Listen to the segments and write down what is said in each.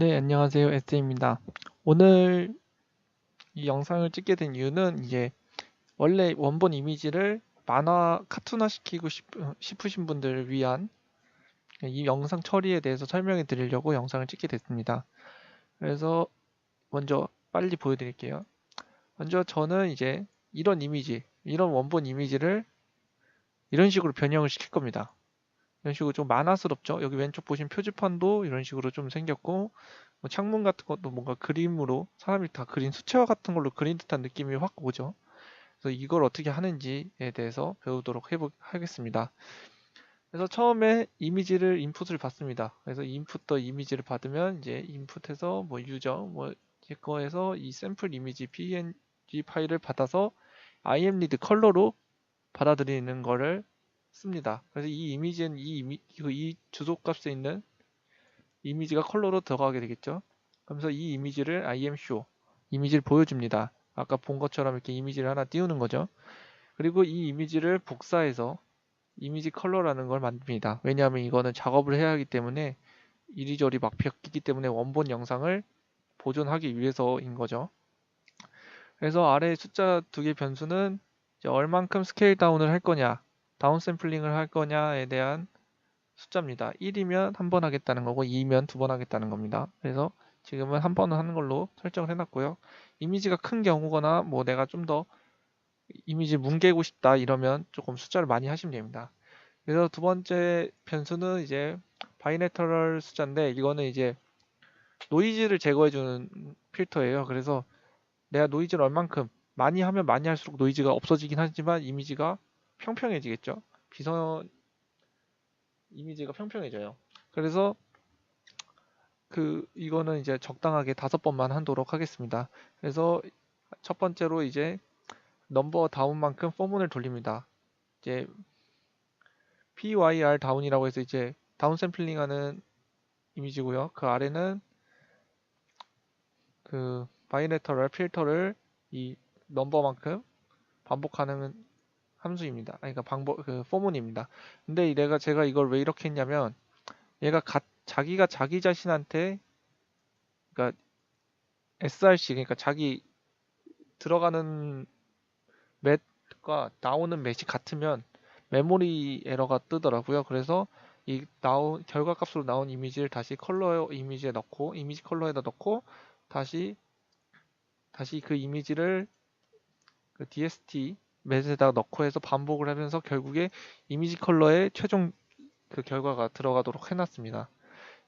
네, 안녕하세요. 에스입니다. 오늘 이 영상을 찍게 된 이유는 이제 원래 원본 이미지를 만화 카툰화 시키고 싶, 싶으신 분들을 위한 이 영상 처리에 대해서 설명해 드리려고 영상을 찍게 됐습니다. 그래서 먼저 빨리 보여드릴게요. 먼저 저는 이제 이런 이미지, 이런 원본 이미지를 이런 식으로 변형을 시킬 겁니다. 이런 식으로 좀 만화스럽죠. 여기 왼쪽 보시면 표지판도 이런 식으로 좀 생겼고 뭐 창문 같은 것도 뭔가 그림으로 사람이 다 그린 수채화 같은 걸로 그린 듯한 느낌이 확 오죠. 그래서 이걸 어떻게 하는지에 대해서 배우도록 해보, 하겠습니다. 그래서 처음에 이미지를 인풋을 받습니다. 그래서 인풋 더 이미지를 받으면 이제 인풋에서 뭐 유저 뭐 이거에서 이 샘플 이미지 png 파일을 받아서 imread 컬러로 받아들이는 거를 씁니다. 그래서 이 이미지는 이, 이미, 그이 주소 값에 있는 이미지가 컬러로 들어가게 되겠죠. 그러면서 이 이미지를 imshow 이미지를 보여줍니다. 아까 본 것처럼 이렇게 이미지를 하나 띄우는 거죠. 그리고 이 이미지를 복사해서 이미지 컬러라는 걸 만듭니다. 왜냐하면 이거는 작업을 해야 하기 때문에 이리저리 막 바뀌기 때문에 원본 영상을 보존하기 위해서인 거죠. 그래서 아래 숫자 두 개 변수는 얼만큼 스케일 다운을 할 거냐 다운샘플링을 할 거냐에 대한 숫자입니다. 1이면 한 번 하겠다는 거고 2면 두 번 하겠다는 겁니다. 그래서 지금은 한 번은 하는 걸로 설정을 해놨고요. 이미지가 큰 경우거나 뭐 내가 좀 더 이미지 뭉개고 싶다 이러면 조금 숫자를 많이 하시면 됩니다. 그래서 두 번째 변수는 이제 바이네터럴 숫자인데 이거는 이제 노이즈를 제거해주는 필터예요. 그래서 내가 노이즈를 얼만큼 많이 하면 많이 할수록 노이즈가 없어지긴 하지만 이미지가 평평해지겠죠. 비선 이미지가 평평해져요. 그래서 그 이거는 이제 적당하게 다섯 번만 하도록 하겠습니다. 그래서 첫 번째로 이제 넘버 다운만큼 포문을 돌립니다. 이제 pyr 다운이라고 해서 이제 다운 샘플링하는 이미지고요. 그 아래는 그 바이레터럴 필터를 이 넘버만큼 반복하는 함수입니다. 그러니까 방법 그 포문입니다. 근데 내가 제가 이걸 왜 이렇게 했냐면 얘가 가, 자기가 자기 자신한테 그러니까 src 그러니까 자기 들어가는 맷과 나오는 맷이 같으면 메모리 에러가 뜨더라고요. 그래서 이 나온 결과 값으로 나온 이미지를 다시 컬러 이미지에 넣고 이미지 컬러에다 넣고 다시 다시 그 이미지를 그 DST 맷에다 넣고 해서 반복을 하면서 결국에 이미지 컬러에 최종 그 결과가 들어가도록 해놨습니다.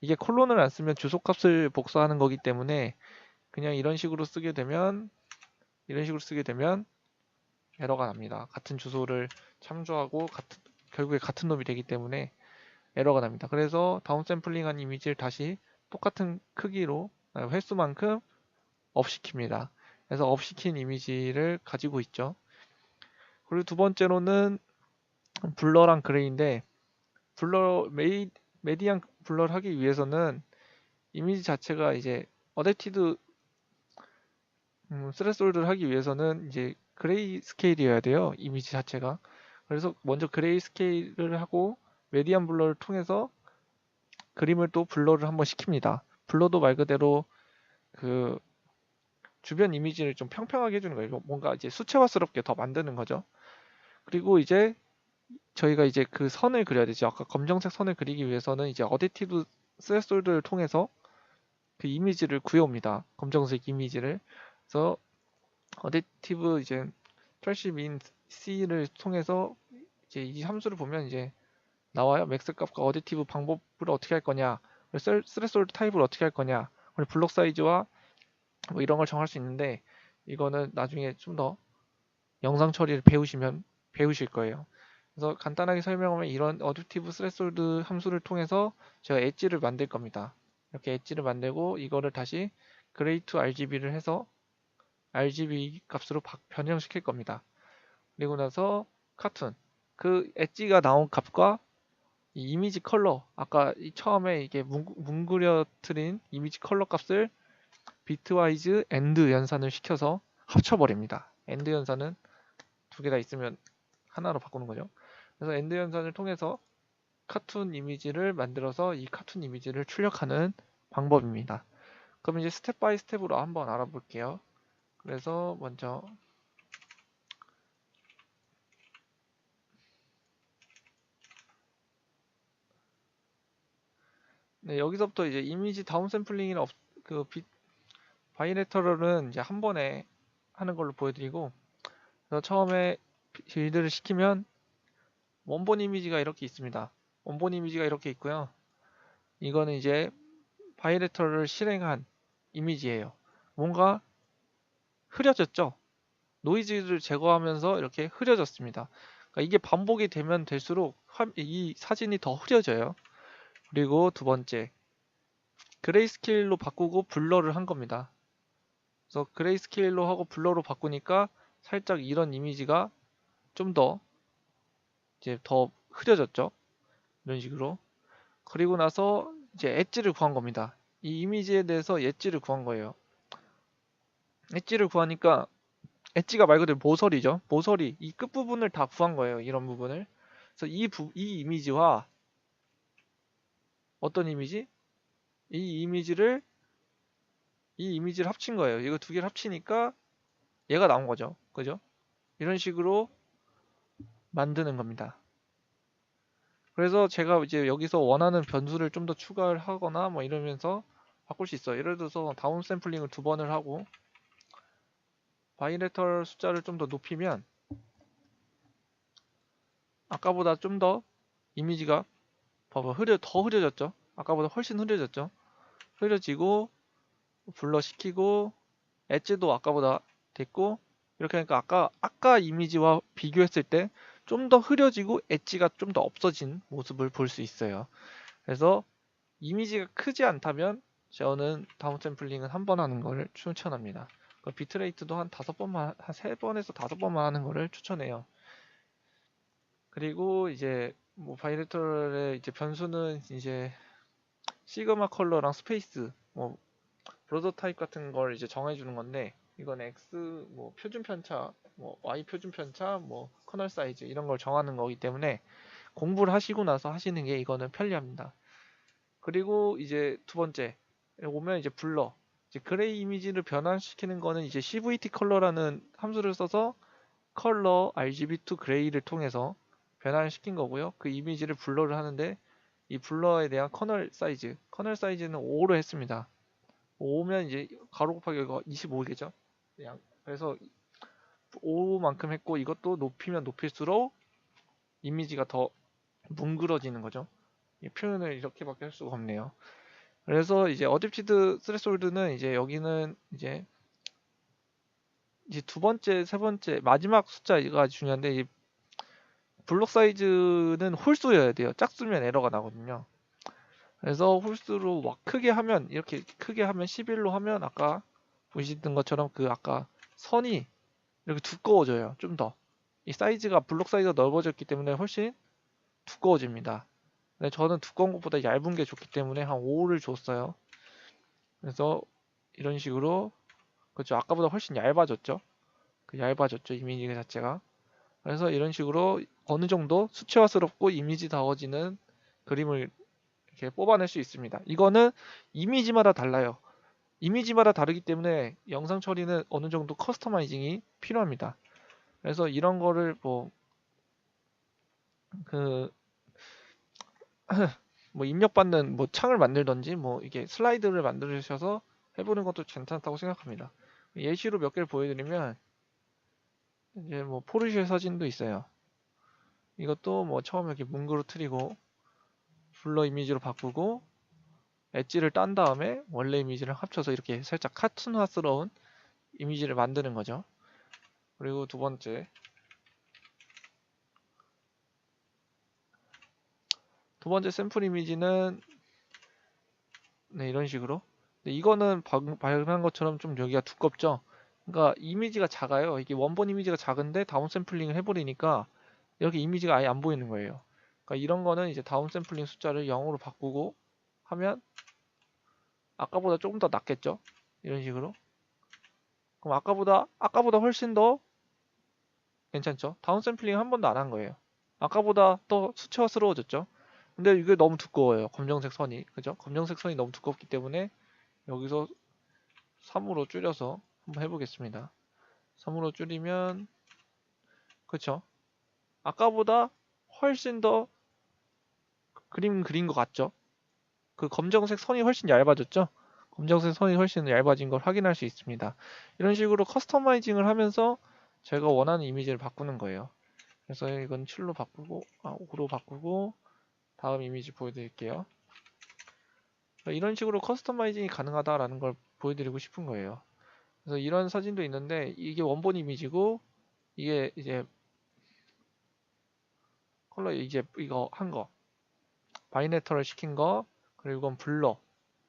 이게 콜론을 안 쓰면 주소값을 복사하는 거기 때문에 그냥 이런 식으로 쓰게 되면 이런 식으로 쓰게 되면 에러가 납니다. 같은 주소를 참조하고 같은, 결국에 같은 놈이 되기 때문에 에러가 납니다. 그래서 다운 샘플링한 이미지를 다시 똑같은 크기로 횟수만큼 업시킵니다. 그래서 업시킨 이미지를 가지고 있죠. 그리고 두 번째로는 블러랑 그레이인데 블러 메이, 메디안 블러를 하기 위해서는 이미지 자체가 이제 어댑티드 음, 스레솔드를 하기 위해서는 이제 그레이 스케일이어야 돼요. 이미지 자체가. 그래서 먼저 그레이 스케일을 하고 메디안 블러를 통해서 그림을 또 블러를 한번 시킵니다. 블러도 말 그대로 그 주변 이미지를 좀 평평하게 해주는 거예요. 뭔가 이제 수채화스럽게 더 만드는 거죠. 그리고 이제 저희가 이제 그 선을 그려야 되죠. 아까 검정색 선을 그리기 위해서는 이제 어댑티브 스레솔드를 통해서 그 이미지를 구해옵니다. 검정색 이미지를. 그래서 어댑티브 이제 트래시 민 C를 통해서 이제 이 함수를 보면 이제 나와요. 맥스 값과 어댑티브 방법을 어떻게 할 거냐, 스레솔드 타입을 어떻게 할 거냐, 그리고 블록 사이즈와 뭐 이런 걸 정할 수 있는데 이거는 나중에 좀 더 영상 처리를 배우시면 배우실 거예요. 그래서 간단하게 설명하면 이런 어댑티브 스레솔드 함수를 통해서 제가 엣지를 만들 겁니다. 이렇게 엣지를 만들고 이거를 다시 그레이 투 RGB를 해서 RGB 값으로 변형시킬 겁니다. 그리고 나서 카툰 그 엣지가 나온 값과 이 이미지 컬러 아까 처음에 이게 뭉그려트린 이미지 컬러 값을 비트와이즈 엔드 연산을 시켜서 합쳐버립니다. 엔드 연산은 두 개 다 있으면 하나로 바꾸는 거죠. 그래서 엔드 연산을 통해서 카툰 이미지를 만들어서 이 카툰 이미지를 출력하는 방법입니다. 그럼 이제 스텝 바이 스텝으로 한번 알아볼게요. 그래서 먼저 네, 여기서부터 이제 이미지 다운 샘플링이나 업- 그 비, 바이레터럴은 이제 한 번에 하는 걸로 보여드리고 그래서 처음에 비- 빌드를 시키면 원본 이미지가 이렇게 있습니다. 원본 이미지가 이렇게 있고요. 이거는 이제 바이레터를 실행한 이미지예요. 뭔가 흐려졌죠? 노이즈를 제거하면서 이렇게 흐려졌습니다. 그러니까 이게 반복이 되면 될수록 화- 이 사진이 더 흐려져요. 그리고 두 번째, 그레이스케일로 바꾸고 블러를 한 겁니다. 그래서 그레이스케일로 하고 블러로 바꾸니까 살짝 이런 이미지가 좀 더 이제 더 흐려졌죠. 이런 식으로. 그리고 나서 이제 엣지를 구한 겁니다. 이 이미지에 대해서 엣지를 구한 거예요. 엣지를 구하니까 엣지가 말 그대로 모서리죠. 모서리 이 끝부분을 다 구한 거예요. 이런 부분을. 그래서 이, 부, 이 이미지와 어떤 이미지? 이 이미지를 이 이미지를 합친 거예요. 이거 두 개를 합치니까 얘가 나온 거죠. 그죠? 이런 식으로 만드는 겁니다. 그래서 제가 이제 여기서 원하는 변수를 좀 더 추가를 하거나 뭐 이러면서 바꿀 수 있어요. 예를 들어서 다운 샘플링을 두 번을 하고 바이레터럴 숫자를 좀 더 높이면 아까보다 좀 더 이미지가 봐봐 흐려 더 흐려졌죠. 아까보다 훨씬 흐려졌죠. 흐려지고 블러 시키고 엣지도 아까보다 됐고 이렇게 하니까 아까 아까 이미지와 비교했을 때 좀 더 흐려지고 엣지가 좀 더 없어진 모습을 볼 수 있어요. 그래서 이미지가 크지 않다면 저는 다운 샘플링은 한 번 하는 걸 추천합니다. 그 비트레이트도 한 다섯 번만 한 세 번에서 다섯 번만 하는 거를 추천해요. 그리고 이제 뭐 바이레터럴의 이제 변수는 이제 시그마 컬러랑 스페이스 뭐 브로더 타입 같은 걸 이제 정해 주는 건데 이건 X 뭐 표준 편차 뭐 Y 표준 편차 뭐 커널 사이즈 이런 걸 정하는 거기 때문에 공부를 하시고 나서 하시는 게 이거는 편리합니다. 그리고 이제 두 번째 오면 이제 블러 이제 그레이 이미지를 변환시키는 거는 이제 CVT 컬러라는 함수를 써서 컬러 RGB2 그레이를 통해서 변환시킨 거고요. 그 이미지를 블러를 하는데 이 블러에 대한 커널 사이즈, 커널 사이즈는 5로 했습니다. 5면 이제 가로 곱하기 이거 25겠죠? 그래서 5만큼 했고 이것도 높이면 높일수록 이미지가 더 뭉그러지는 거죠. 이 표현을 이렇게밖에 할 수가 없네요. 그래서 이제 어댑티드 스레솔드는 이제 여기는 이제 이제 두 번째, 세 번째 마지막 숫자가 중요한데 이 블록 사이즈는 홀수여야 돼요. 작으면 에러가 나거든요. 그래서 홀수로 막 크게 하면 이렇게 크게 하면 11로 하면 아까 보시던 것처럼 그 아까 선이 이렇게 두꺼워져요. 좀 더. 이 사이즈가 블록 사이즈가 넓어졌기 때문에 훨씬 두꺼워집니다. 근데 저는 두꺼운 것보다 얇은 게 좋기 때문에 한 5를 줬어요. 그래서 이런 식으로 그렇죠. 아까보다 훨씬 얇아졌죠. 그 얇아졌죠. 이미지 자체가. 그래서 이런 식으로 어느 정도 수채화스럽고 이미지다워지는 그림을 이렇게 뽑아낼 수 있습니다. 이거는 이미지마다 달라요. 이미지마다 다르기 때문에 영상 처리는 어느 정도 커스터마이징이 필요합니다. 그래서 이런 거를 뭐, 그, 뭐 입력받는 뭐 창을 만들던지 뭐 이게 슬라이드를 만드셔서 해보는 것도 괜찮다고 생각합니다. 예시로 몇 개를 보여드리면 이제 뭐 포르쉐 사진도 있어요. 이것도 뭐 처음에 이렇게 뭉그러뜨리고 블러 이미지로 바꾸고 엣지를 딴 다음에 원래 이미지를 합쳐서 이렇게 살짝 카툰화스러운 이미지를 만드는 거죠. 그리고 두 번째 두 번째 샘플 이미지는 네, 이런 식으로 근데 이거는 발견한 것처럼 좀 여기가 두껍죠. 그러니까 이미지가 작아요. 이게 원본 이미지가 작은데 다운 샘플링을 해버리니까 이렇게 이미지가 아예 안 보이는 거예요. 그러니까 이런 거는 이제 다운 샘플링 숫자를 0으로 바꾸고 하면 아까보다 조금 더 낫겠죠? 이런 식으로. 그럼 아까보다 아까보다 훨씬 더 괜찮죠? 다운 샘플링 한 번도 안 한 거예요. 아까보다 더 수치화스러워졌죠? 근데 이게 너무 두꺼워요. 검정색 선이. 그죠? 검정색 선이 너무 두껍기 때문에 여기서 3으로 줄여서 한번 해보겠습니다. 3으로 줄이면 그쵸? 아까보다 훨씬 더 그림 그린 것 같죠? 그 검정색 선이 훨씬 얇아졌죠? 검정색 선이 훨씬 얇아진 걸 확인할 수 있습니다. 이런 식으로 커스터마이징을 하면서 제가 원하는 이미지를 바꾸는 거예요. 그래서 이건 7로 바꾸고 아, 5로 바꾸고 다음 이미지 보여드릴게요. 이런 식으로 커스터마이징이 가능하다라는 걸 보여드리고 싶은 거예요. 그래서 이런 사진도 있는데 이게 원본 이미지고 이게 이제 컬러 이제 이거 한 거 바이네터를 시킨 거 그리고 이건 블러.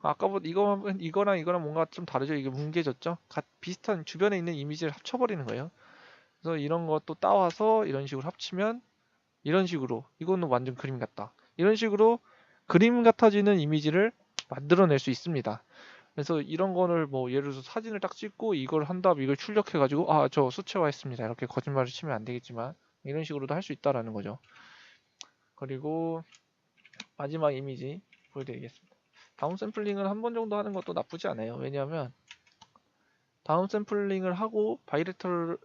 아까보다 이거 이거랑 이거랑 뭔가 좀 다르죠? 이게 뭉개졌죠? 가, 비슷한 주변에 있는 이미지를 합쳐버리는 거예요. 그래서 이런 것도 따와서 이런 식으로 합치면 이런 식으로 이거는 완전 그림 같다. 이런 식으로 그림 같아지는 이미지를 만들어낼 수 있습니다. 그래서 이런 거를 뭐 예를 들어서 사진을 딱 찍고 이걸 한 다음 이걸 출력해 가지고 아 저 수채화했습니다. 이렇게 거짓말을 치면 안 되겠지만 이런 식으로도 할 수 있다라는 거죠. 그리고 마지막 이미지 보여드리겠습니다. 다운 샘플링을 한 번 정도 하는 것도 나쁘지 않아요. 왜냐하면 다운 샘플링을 하고 바이레터를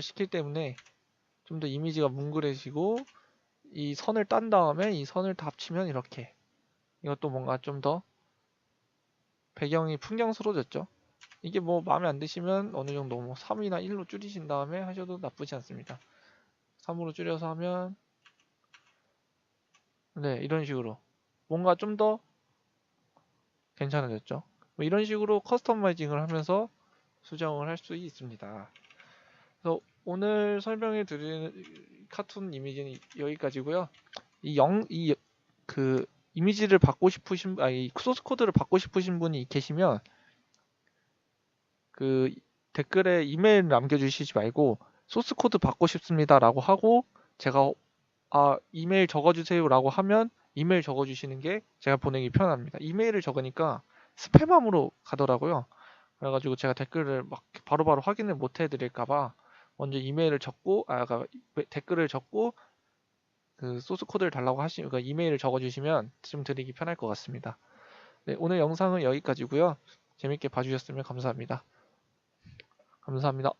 시키기 때문에 좀 더 이미지가 뭉그레지고 이 선을 딴 다음에 이 선을 다 합치면 이렇게 이것도 뭔가 좀 더 배경이 풍경스러워졌죠? 이게 뭐 마음에 안 드시면 어느 정도 뭐 3이나 1로 줄이신 다음에 하셔도 나쁘지 않습니다. 3으로 줄여서 하면 네 이런 식으로 뭔가 좀 더 괜찮아졌죠? 뭐 이런 식으로 커스터마이징을 하면서 수정을 할 수 있습니다. 그래서 오늘 설명해 드리는 카툰 이미지는 여기까지고요. 이 영 이 그 이미지를 받고 싶으신 아이 소스 코드를 받고 싶으신 분이 계시면 그 댓글에 이메일 남겨주시지 말고 소스 코드 받고 싶습니다라고 하고 제가 아 이메일 적어주세요라고 하면 이메일 적어주시는 게 제가 보내기 편합니다. 이메일을 적으니까 스팸함으로 가더라고요. 그래가지고 제가 댓글을 막 바로바로 확인을 못 해드릴까봐 먼저 이메일을 적고 아 그러니까 댓글을 적고 그 소스 코드를 달라고 하시면 그러니까 이메일을 적어주시면 좀 드리기 편할 것 같습니다. 네, 오늘 영상은 여기까지고요. 재밌게 봐주셨으면 감사합니다. 감사합니다.